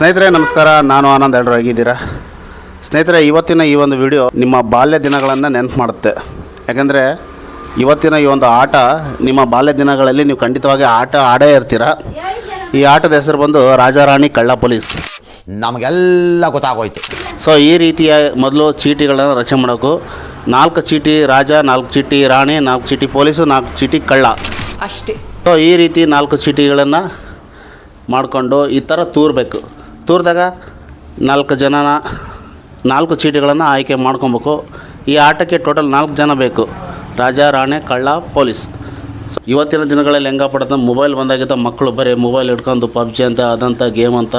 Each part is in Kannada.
ಸ್ನೇಹಿತರೆ ನಮಸ್ಕಾರ. ನಾನು ಆನಂದ್ ಎಲ್ಲರೂ ಆಗಿದ್ದೀರಾ ಸ್ನೇಹಿತರೆ ಇವತ್ತಿನ ಈ ಒಂದು ವಿಡಿಯೋ ನಿಮ್ಮ ಬಾಲ್ಯ ದಿನಗಳನ್ನು ನೆನಪು ಮಾಡುತ್ತೆ. ಯಾಕೆಂದರೆ ಇವತ್ತಿನ ಈ ಒಂದು ಆಟ ನಿಮ್ಮ ಬಾಲ್ಯ ದಿನಗಳಲ್ಲಿ ನೀವು ಖಂಡಿತವಾಗಿ ಆಟ ಆಡೇ ಇರ್ತೀರ? ಈ ಆಟದ ಹೆಸರು ಬಂದು ರಾಜಾರಾಣಿ ಕಳ್ಳ ಪೊಲೀಸ್. ನಮಗೆಲ್ಲ ಗೊತ್ತಾಗೋಯ್ತು. ಸೊ ಈ ರೀತಿಯ ಮೊದಲು ಚೀಟಿಗಳನ್ನು ರಚನೆ ಮಾಡೋಕು. ನಾಲ್ಕು ಚೀಟಿ ರಾಜ ನಾಲ್ಕು ಚೀಟಿ ರಾಣಿ ನಾಲ್ಕು ಚೀಟಿ ಪೊಲೀಸು ನಾಲ್ಕು ಚೀಟಿ ಕಳ್ಳ. ಅಷ್ಟೇ. ಸೊ ಈ ರೀತಿ ನಾಲ್ಕು ಚೀಟಿಗಳನ್ನು ಮಾಡಿಕೊಂಡು ಈ ಥರ ತೂರಬೇಕು. ತೂರಿದಾಗ ನಾಲ್ಕು ಜನನ, ನಾಲ್ಕು ಚೀಟಿಗಳನ್ನು ಆಯ್ಕೆ ಮಾಡ್ಕೊಬೇಕು. ಈ ಆಟಕ್ಕೆ ಟೋಟಲ್ ನಾಲ್ಕು ಜನ ಬೇಕು. ರಾಜ, ರಾಣೆ, ಕಳ್ಳ, ಪೊಲೀಸ್. ಸೊ ಇವತ್ತಿನ ದಿನಗಳಲ್ಲಿ ಹೆಂಗ ಮೊಬೈಲ್ ಬಂದಾಗಿದ್ದ ಮಕ್ಕಳು ಬರೀ ಮೊಬೈಲ್ ಹಿಡ್ಕೊಂಡು ಪಬ್ಜಿ ಅಂತ ಅದಂಥ ಗೇಮ್ ಅಂತ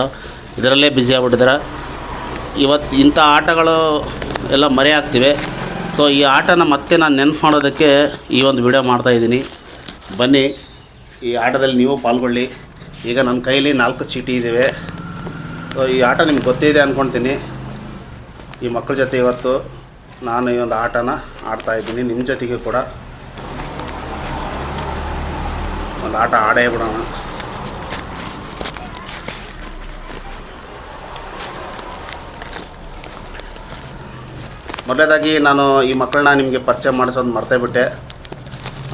ಇದರಲ್ಲೇ ಬ್ಯುಸಿ ಆಗ್ಬಿಟ್ಟಿದ್ದಾರೆ ಇವತ್ತು ಇಂಥ ಆಟಗಳು ಎಲ್ಲ ಮರೆಯಾಗ್ತಿವೆ ಸೊ ಈ ಆಟನ ಮತ್ತೆ ನಾನು ನೆನಪು ಮಾಡೋದಕ್ಕೆ ಈ ಒಂದು ವಿಡಿಯೋ ಮಾಡ್ತಾಯಿದ್ದೀನಿ ಬನ್ನಿ, ಈ ಆಟದಲ್ಲಿ ನೀವು ಪಾಲ್ಗೊಳ್ಳಿ. ಈಗ ನನ್ನ ಕೈಲಿ ನಾಲ್ಕು ಚೀಟಿ ಇದ್ದಾವೆ ಸೊ ಈ ಆಟ ನಿಮ್ಗೆ ಗೊತ್ತಿದೆ ಅಂದ್ಕೊಳ್ತೀನಿ ಈ ಮಕ್ಕಳ ಜೊತೆ ಇವತ್ತು ನಾನು ಈ ಒಂದು ಆಟನ ಆಡ್ತಾ ಇದ್ದೀನಿ ನಿಮ್ಮ ಜೊತೆಗೆ ಕೂಡ. ಒಂದು ಆಟ ಆಡೇ ಬಿಡೋಣ. ಮೊದಲೇದಾಗಿ ನಾನು ಈ ಮಕ್ಕಳನ್ನ ನಿಮಗೆ ಪರಿಚಯ ಮಾಡಿಸೋದು ಮರ್ತೇ ಬಿಟ್ಟೆ.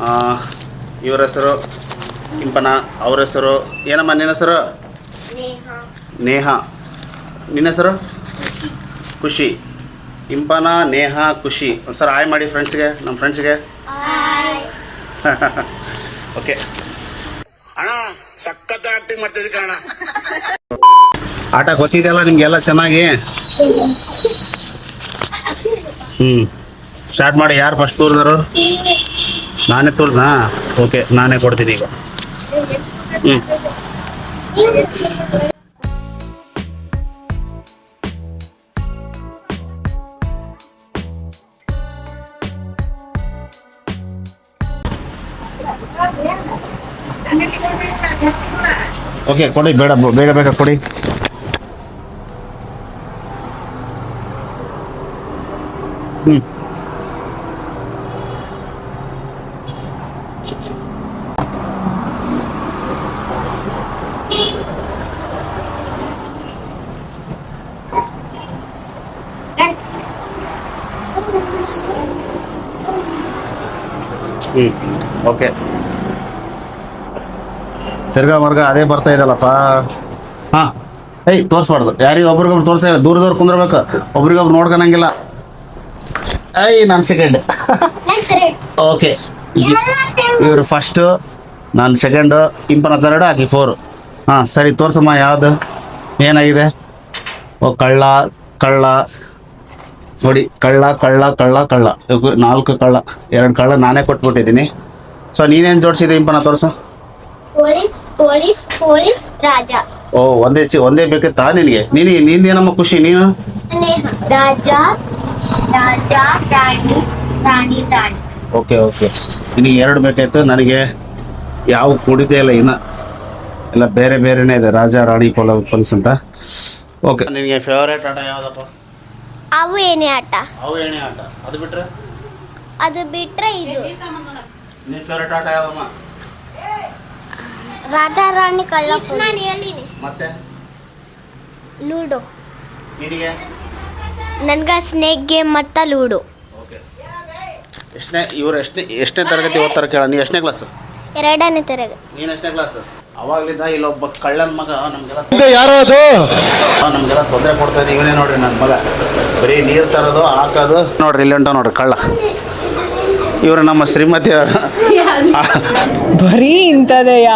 ಆ, ಇವ್ರ ಹೆಸರು ಕಿಂಪನ ಅವ್ರ ಹೆಸರು ಏನಮ್ಮ ನಿನ್ನ ಹೆಸರು? ನೇಹ. ನಿನ್ನ ಹೆಸರು? ಖುಷಿ. ಇಂಪನ ನೇಹ ಖುಷಿ. ಸರ್ ಆಯ್ ಮಾಡಿ ಫ್ರೆಂಡ್ಸ್ಗೆ ನಮ್ಮ ಫ್ರೆಂಡ್ಸ್ಗೆ ಓಕೆ ಅಣ್ಣ ಸಖತ್ ಆಕ್ಟಿಂಗ್ ಮಾಡ್ತಿದ್ದೆ ಕಣ ಆಟ ಗೊತ್ತಿದೆಯಲ್ಲ ನಿಮಗೆಲ್ಲ ಚೆನ್ನಾಗಿ? ಹ್ಞೂ ಸ್ಟಾರ್ಟ್ ಮಾಡಿ ಯಾರು ಫಸ್ಟ್ ತೋರಿದ್ರು? ನಾನೇ ತೋರ್ನಾ ಓಕೆ ನಾನೇ ಕೊಡ್ತೀನಿ ಈಗ. ಹ್ಞೂ ಓಕೆ ಕೊಡಿ ಬೇಡ ಬ- ಬೇಗ ಬೇಗ ಕೊಡಿ ಹ್ಞೂ ಓಕೆ ತಿರ್ಗಾ ಮರ್ಗ ಅದೇ ಬರ್ತಾ ಇದಲ್ಲಪ್ಪ ಹಾ. ಏಯ್ ತೋರಿಸ್ಬಾರ್ದು. ಯಾರಿಗೆ ಒಬ್ರಿಗೊಬ್ರು ತೋರಿಸ ದೂರ ದೂರ ಕುಂದ್ರಬೇಕು. ಒಬ್ರಿಗೊಬ್ರು ನೋಡ್ಕೊಳಂಗಿಲ್ಲ. ಏಯ್ ನಾನು ಸೆಕೆಂಡ್ ಓಕೆ ಇವರು ಫಸ್ಟ್ ನಾನು ಸೆಕೆಂಡ್ ಇಂಪನ ತರ್ಡು ಆಕಿ ಫೋರು ಹಾಂ ಸರಿ ತೋರ್ಸಮ್ಮ ಯಾವುದು? ಏನಾಗಿದೆ? ಓ ಕಳ್ಳ ಕಳ್ಳ. ನೋಡಿ ಕಳ್ಳ ಕಳ್ಳ ಕಳ್ಳ ಕಳ್ಳ. ನಾಲ್ಕು ಕಳ್ಳ. ಎರಡು ಕಳ್ಳ ನಾನೇ ಕೊಟ್ಬಿಟ್ಟಿದ್ದೀನಿ. ಸೊ ನೀನೇನು ಜೋಡಿಸಿದೆ ಇಂಪನ ತೋರಿಸು? ಪೊಲೀಸ್ ಪೊಲೀಸ್ ಪೊಲೀಸ್ ರಾಜ. ಓ ಒಂದೇ ಚಿ ಒಂದೇ ಬೇಕಿತ್ತಾ ನಿನಗೆ? ನೀನು ನಿಂದೇನಮ್ಮ ಖುಷಿ ನೀನು? ನೇಹ ರಾಜ ರಾಜ ರಾಣಿ ರಾಣಿ ರಾಣಿ. Okay okay. ನಿನಗೆ ಎರಡು ಬೇಕಾಯ್ತು ನನಗೆ ಯಾವ ಕುಡಿದೇ ಇಲ್ಲ ಇನ್ನ. ಎಲ್ಲ ಬೇರೆ ಬೇರೆನೇ ಇದೆ. ರಾಜ ರಾಣಿ ಪೊಲ ಪೊಲೀಸ್ ಅಂತ. ಓಕೆ. ನಿನಗೆ ಫೇವರೇಟ್ ಆಟ ಯಾವುದಪ್ಪ? ಅವು ಏನೇ ಆಟ. ಅವು ಏನೇ ಆಟ. ಅದು ಬಿಟ್ರೆ? ಅದು ಬಿಟ್ರೆ ಇದು. ನಿನ್ನ ಫೇವರೇಟ್ ಆಟ ಯಾವಮ್ಮ? ರಾಜಾ ರಾಣಿ ಕಳ್ಳ ನಾನು ಹೇಳಿನಿ ಮತ್ತೆ? ಲೂಡೋ. ನಿನಗೆ? ನನಗೆ ಸ್ನೇಕ್ ಗೇಮ್ ಮತ್ತು ಲೂಡೋ. ಓಕೆ. ಎಷ್ಟನೇ ಇವ್ರು ಎಷ್ಟನೇ ಎಷ್ಟನೇ ತರಗತಿ ಓದ್ತಾರೆ ಕೇಳ. ನೀವು ಎಷ್ಟನೇ ಕ್ಲಾಸು ಎರಡನೇ ತರಗತಿ. ನೀನು ಎಷ್ಟನೇ ಕ್ಲಾಸ್ ಅವಾಗ್ಲಿಂದ ಇಲ್ಲೊಬ್ಬ ಕಳ್ಳನ ಮಗ ನಮಗೆಲ್ಲ ಯಾರು ಅದು ನಮಗೆಲ್ಲ ತೊಂದರೆ ಕೊಡ್ತಾ ಇದೆ ಇವನೇ ನೋಡ್ರಿ ನನ್ನ ಮಗ. ಬರೀ ನೀರು ತರೋದು ಹಾಕೋದು. ನೋಡ್ರಿ ಇಲ್ಲಿ ಉಂಟ ನೋಡ್ರಿ ಕಳ್ಳ. ಇವರು ನಮ್ಮ ಶ್ರೀಮತಿ ಅವರು ಬರೀ ಇಂಥದೆಯಾ?